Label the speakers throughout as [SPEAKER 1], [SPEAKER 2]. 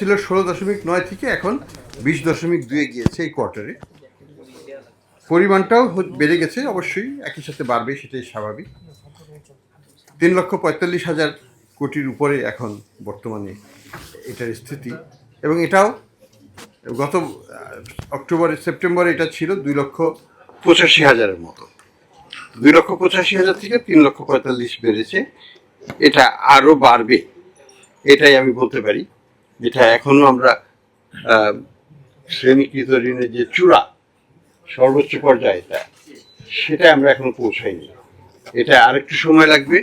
[SPEAKER 1] ছিল ষোলো দশমিক নয় থেকে এখন বিশ দশমিক দুয়ে গিয়েছে এই কোয়ার্টারে পরিমাণটাও বেড়ে গেছে, অবশ্যই একই সাথে বাড়বে, সেটাই স্বাভাবিক। তিন লক্ষ পঁয়তাল্লিশ হাজার কোটির উপরে এখন বর্তমানে এটার স্থিতি। এবং এটাও গত অক্টোবরে, সেপ্টেম্বরে এটা ছিল দুই লক্ষ পঁচাশি হাজারের মতো। দুই লক্ষ পঁচাশি হাজার থেকে তিন লক্ষ পঁয়তাল্লিশ বেড়েছে। এটা আরও বাড়বে, এটাই আমি বলতে পারি। যেটা এখনও আমরা শ্রেণীকৃত ঋণের যে চূড়া, সর্বোচ্চ পর্যায়ে এটা সেটা আমরা এখনও পৌঁছাইনি। এটা আরেকটু সময় লাগবে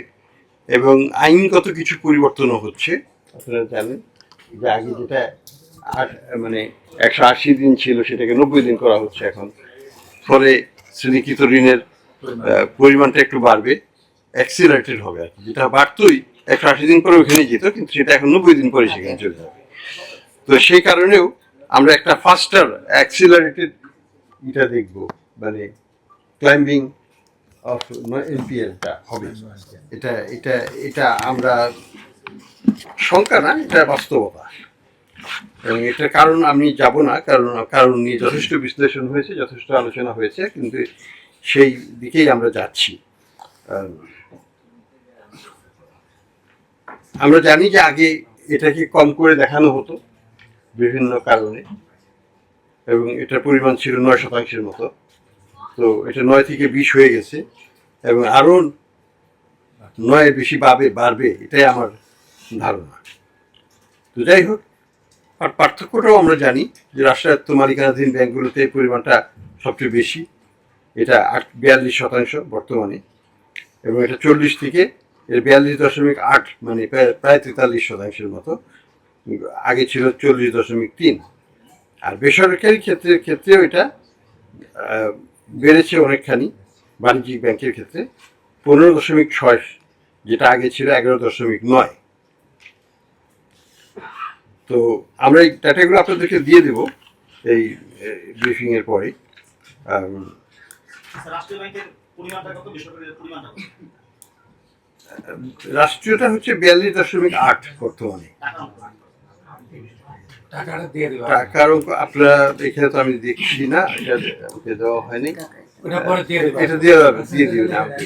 [SPEAKER 1] এবং আইনগত কিছু পরিবর্তনও হচ্ছে, আপনারা জানেন যে আগে যেটা মানে একশো আশি দিন ছিল, সেটাকে নব্বই দিন করা হচ্ছে এখন। ফলে শ্রেণীকৃত ঋণের পরিমাণটা একটু বাড়বে অ্যাক্সিলারেটেড হবে আর কি। যেটা বাড়তোই একশো আশি দিন পরে ওখানে যেত, কিন্তু সেটা এখন নব্বই দিন পরে সেখানে চলে যাবে। তো সেই কারণেও আমরা একটা ফাস্টার অ্যাক্সিলারেটেড এটা দেখব মানে ক্লাইম্বিং অফ এনপিএলটা হবে। এটা এটা এটা আমরা শঙ্কা না, এটা বাস্তবতা। এবং এটার কারণ আমি যাব না, কারণ কারণ নিয়ে যথেষ্ট বিশ্লেষণ হয়েছে, যথেষ্ট আলোচনা হয়েছে, কিন্তু সেই দিকেই আমরা যাচ্ছি। আমরা জানি যে আগে এটাকে কম করে দেখানো হতো। বিভিন্ন কারণে, এবং এটার পরিমাণ ছিল নয় শতাংশের মতো। তো এটা নয় থেকে বিশ হয়ে গেছে, এবং আরও নয়ের বেশি পাবে বাড়বে, এটাই আমার ধারণা। তো যাই হোক, আর পার্থক্যটাও আমরা জানি যে রাষ্ট্রায়ত্ত মালিকানাধীন ব্যাংকগুলোতে পরিমাণটা সবচেয়ে বেশি। এটা আট বিয়াল্লিশ শতাংশ বর্তমানে, এবং এটা চল্লিশ থেকে, এর বিয়াল্লিশ দশমিক আট মানে প্রায় প্রায় তেতাল্লিশ শতাংশের মতো। আগে ছিল চল্লিশ দশমিক তিন। আর বেসরকারি ক্ষেত্রের ক্ষেত্রেও এটা বেড়েছে অনেকখানি বাণিজ্যিক ব্যাংকের ক্ষেত্রে। পনেরো দশমিক ছয় যেটা আগে ছিল এগারো দশমিক নয়। তো আমরা এই ডাটাগুলো আপনাদেরকে দিয়ে দেব এই ব্রিফিং এর পরে।
[SPEAKER 2] কত?
[SPEAKER 1] রাষ্ট্রীয়টা হচ্ছে বিয়াল্লিশ দশমিক আট বর্তমানে। টাকার আপনারা এখানে তো আমি দেখছি না এটা দেওয়া হয়নি। এটা দিয়ে দেবে দিয়ে দিবেন আমাকে